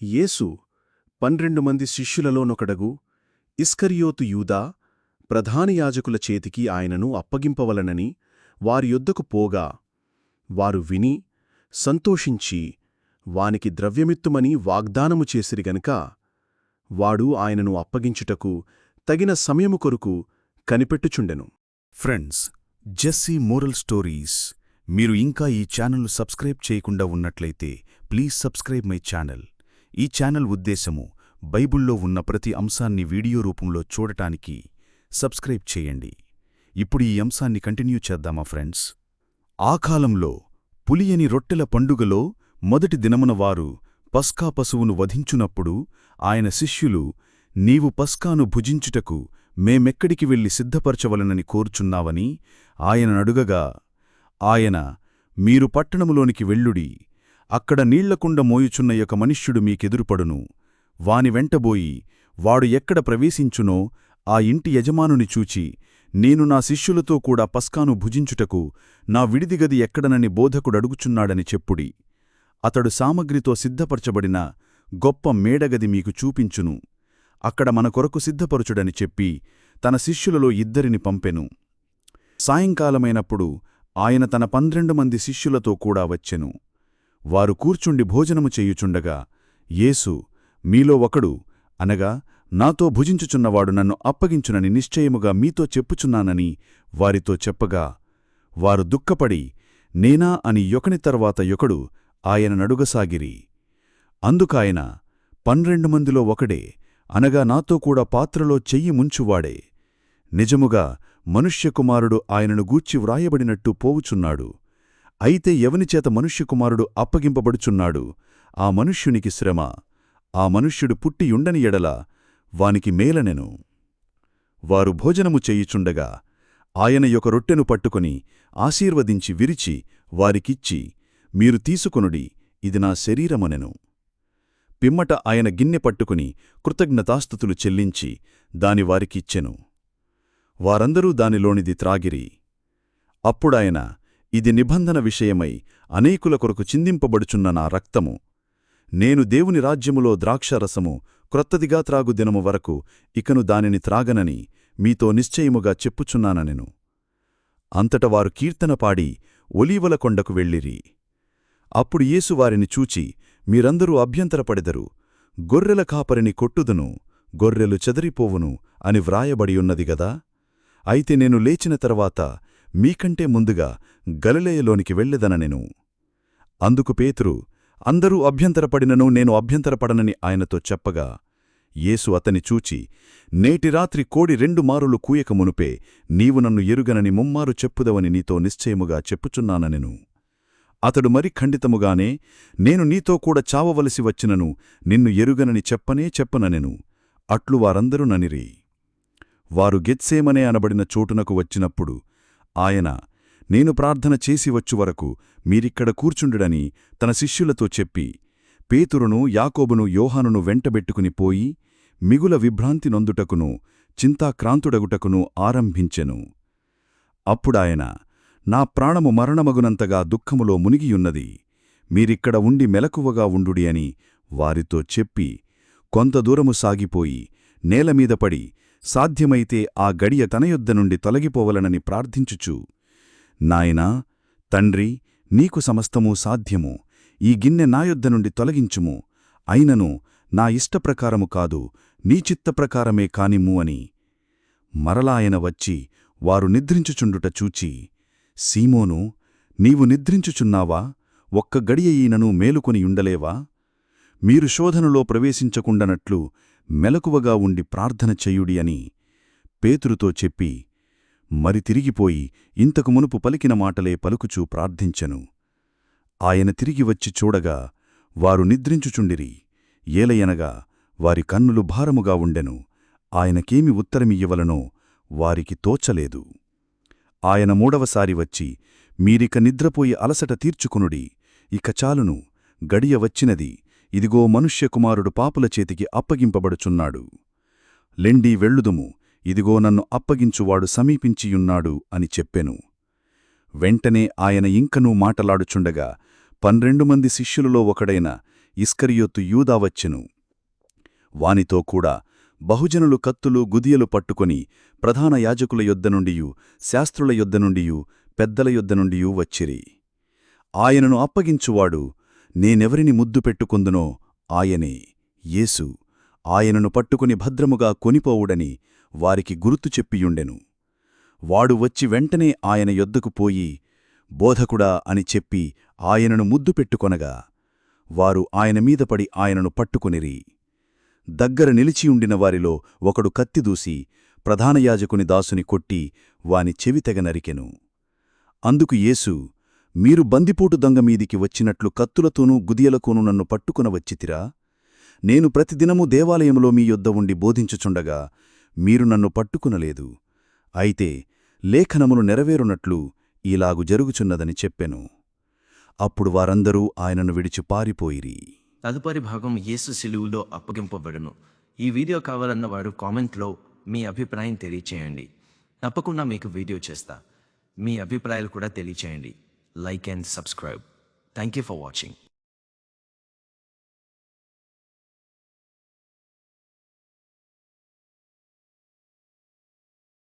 యేసు పన్నెండు మంది శిష్యులలోనొకడగు ఇస్కరియోతు యూదా ప్రధాన యాజకుల చేతికి ఆయనను అప్పగింపవలనని వారి యొద్దకు పోగా వారు విని సంతోషించి వానికి ద్రవ్యమిత్తుమని వాగ్దానము చేసిరి గనుక వాడు ఆయనను అప్పగించుటకు తగిన సమయము కొరకు కనిపెట్టుచుండెను. ఫ్రెండ్స్ జెస్సీ మోరల్ స్టోరీస్ మీరు ఇంకా ఈ ఛానల్ను సబ్స్క్రైబ్ చేయకుండా ఉన్నట్లయితే ప్లీజ్ సబ్స్క్రైబ్ మై ఛానల్. ఈ ఛానల్ ఉద్దేశము బైబుల్లో ఉన్న ప్రతి అంశాన్ని వీడియో రూపంలో చూడటానికి సబ్స్క్రైబ్ చేయండి. ఇప్పుడు ఈ అంశాన్ని కంటిన్యూ చేద్దామా ఫ్రెండ్స్? ఆ కాలంలో పులియని రొట్టెల పండుగలో మొదటి దినమున వారు పస్కా పశువును వధించునప్పుడు ఆయన శిష్యులు నీవు పస్కాను భుజించుటకు మేమెక్కడికి వెళ్ళి సిద్ధపరచవలనని ఆయన ఆయననడుగగా ఆయన మీరు పట్టణములోనికి వెళ్ళుడి అక్కడ నీళ్ళకుండ మోయుచున్న యొక్క మనుష్యుడు మీకెదురుపడును. వాని వెంటబోయి వాడు ఎక్కడ ప్రవేశించునో ఆ ఇంటి యజమానుని చూచి నేను నా శిష్యులతో కూడా పస్కాను భుజించుటకు నా విడిదిగది ఎక్కడనని బోధకుడడుగుచున్నాడని చెప్పుడి. అతడు సామగ్రితో సిద్ధపరచబడిన గొప్ప మేడగది మీకు చూపించును. అక్కడ మన కొరకు సిద్ధపరచుడని చెప్పి తన శిష్యులలో ఇద్దరిని పంపెను. సాయంకాలమైనప్పుడు ఆయన తన పన్నెండు మంది శిష్యులతో కూడా వచ్చెను. వారు కూర్చుండి భోజనము చేయుచుండగా యేసు మీలో ఒకడు అనగా నాతో భుజించుచున్నవాడు నన్ను అప్పగించునని నిశ్చయముగా మీతో చెప్పుచున్నానని వారితో చెప్పగా వారు దుఃఖపడి నేనా అని యొకని తర్వాత యొకడు ఆయన నడుగసాగిరి. అందుకాయన పన్రెండు మందిలో ఒకడే అనగా నాతో కూడా పాత్రలో చెయ్యి ముంచువాడే. నిజముగా మనుష్యకుమారుడు ఆయనను గూర్చి వ్రాయబడినట్టు పోవుచున్నాడు. అయితే ఎవనిచేత మనుష్యకుమారుడు అప్పగింపబడుచున్నాడు? ఆ మనుష్యునికి శ్రమ. ఆ మనుష్యుడు పుట్టియుండని ఎడల వానికి మేలనెను వారు భోజనము చేయుచుండగా ఆయన యొక్క రొట్టెను పట్టుకుని ఆశీర్వదించి విరిచి వారికిచ్చి మీరు తీసుకొనుడి ఇది నా శరీరమనెను. పిమ్మట ఆయన గిన్నె పట్టుకుని కృతజ్ఞతాస్థుతులు చెల్లించి దాని వారికిచ్చెను. వారందరూ దానిలోనిది త్రాగిరి. అప్పుడాయన ఇది నిబంధన విషయమై అనేకుల కొరకు చిందింపబడుచున్న నా రక్తము. నేను దేవుని రాజ్యములో ద్రాక్షరసము క్రొత్తదిగా త్రాగు దినము వరకు ఇకను దానిని త్రాగనని మీతో నిశ్చయముగా చెప్పుచున్నాననెను అంతట వారు కీర్తన పాడి ఒలీవల కొండకు వెళ్ళిరి. అప్పుడు యేసు వారిని చూచి మీరందరూ అభ్యంతరపడెదరు. గొర్రెల కాపరిని కొట్టుదును గొర్రెలు చెదరిపోవును అని వ్రాయబడియున్నది గదా? అయితే నేను లేచిన తర్వాత మీకంటే ముందుగా గలిలేయలోనికి వెళ్ళెదననెను అందుకు పేతురు అందరూ అభ్యంతరపడినను నేను అభ్యంతరపడనని ఆయనతో చెప్పగా యేసు అతని చూచి నేటి రాత్రి కోడి రెండు మారులు కూయక మునుపే నీవు నన్ను ఎరుగనని ముమ్మారు చెప్పుదవని నీతో నిశ్చయముగా చెప్పుచున్నాననెను అతడు మరి ఖండితముగానే నేను నీతో కూడా చావవలసి వచ్చినను నిన్ను ఎరుగనని చెప్పనే చెప్పననెను అట్లు వారందరూ ననిరి. వారు గెత్సేమనే అనబడిన చోటునకు వచ్చినప్పుడు ఆయన నేను ప్రార్థన చేసి వచ్చు వరకు మీరిక్కడ కూర్చుండుడని తన శిష్యులతో చెప్పి పేతురును యాకోబును యోహానును వెంటబెట్టుకుని పోయి మిగుల విభ్రాంతి నొందుటకును చింతాక్రాంతుడగుటకును ఆరంభించెను. అప్పుడాయన నా ప్రాణము మరణమగునంతగా దుఃఖములో మునిగియున్నది. మీరిక్కడ ఉండి మెలకువగా ఉండుడి అని వారితో చెప్పి కొంత దూరము సాగిపోయి నేలమీద పడి సాధ్యమైతే ఆ గడియ తనయొద్ద నుండి తొలగిపోవలనని ప్రార్థించుచు నాయనా తండ్రి నీకు సమస్తమూ సాధ్యము. ఈ గిన్నె నాయొద్ద నుండి తొలగించుము. అయినను నా ఇష్టప్రకారము కాదు నీ చిత్తప్రకారమే కానిమ్ము అని. మరలాయన వచ్చి వారు నిద్రించుచుండుట చూచి సీమోను నీవు నిద్రించుచున్నావా? ఒక్క గడియ ఈయనను మేలుకొని ఉండలేవా? మీరు శోధనలో ప్రవేశించకుండనట్లు మెలకువగా ఉండి ప్రార్థన చెయ్యుడి అని పేతురుతో చెప్పి మరి తిరిగిపోయి ఇంతకు మునుపు పలికిన మాటలే పలుకుచూ ప్రార్థించెను. ఆయన తిరిగి వచ్చి చూడగా వారు నిద్రించుచుండిరి. ఏలయనగా వారి కన్నులు భారముగా ఉండెను. ఆయనకేమి ఉత్తరమియ్యవలనో వారికి తోచలేదు. ఆయన మూడవసారి వచ్చి మీరిక నిద్రపోయి అలసట తీర్చుకునుడి. ఇక చాలును. గడియ వచ్చినది. ఇదిగో మనుష్యకుమారుడు పాపుల చేతికి అప్పగింపబడుచున్నాడు. లెండి వెళ్ళుదుము ఇదిగో నన్ను అప్పగించువాడు సమీపించియున్నాడు అని చెప్పెను. వెంటనే ఆయన ఇంకనూ మాటలాడుచుండగా పన్నెండు మంది శిష్యులలో ఒకడైన ఇస్కరియోతు యూదా వచ్చెను. వానితో కూడా బహుజనులు కత్తులు గుదియలు పట్టుకొని ప్రధాన యాజకుల యొద్ద నుండియు శాస్త్రుల యొద్ద నుండియు పెద్దల యొద్ద నుండియూ వచ్చిరి. ఆయనను అప్పగించువాడు నేనెవరిని ముద్దు పెట్టుకుందునో ఆయనే. యేసు ఆయనను పట్టుకుని భద్రముగా కొనిపోవుడని వారికి గుర్తు చెప్పియుండెను. వాడు వచ్చి వెంటనే ఆయన యొద్దకు పోయి బోధకుడా అని చెప్పి ఆయనను ముద్దు పెట్టుకొనగా వారు ఆయన మీద పడి ఆయనను పట్టుకొనిరి. దగ్గర నిలిచియుండిన వారిలో ఒకడు కత్తిదూసి ప్రధానయాజకుని దాసుని కొట్టి వాని చెవితెగ నరికెను. అందుకు యేసు మీరు బందిపోటు దొంగ మీదికి వచ్చినట్లు కత్తులతోనూ గుదియలతోనూ నన్ను పట్టుకున వచ్చితిరా నేను ప్రతిదినము దేవాలయములో మీ యొద్ద ఉండి బోధించుచుండగా మీరు నన్ను పట్టుకునలేదు. అయితే లేఖనములు నెరవేరునట్లు ఇలాగు జరుగుచున్నదని చెప్పెను. అప్పుడు వారందరూ ఆయనను విడిచి పారిపోయిరి. తదుపరి భాగం యేసు సిలువులో అప్పగింపబడును. ఈ వీడియో కావాలన్న వారు కామెంట్లో మీ అభిప్రాయం తెలియచేయండి. తప్పకుండా మీకు వీడియో చేస్తా. మీ అభిప్రాయాలు కూడా తెలియచేయండి. like and subscribe. Thank you for watching.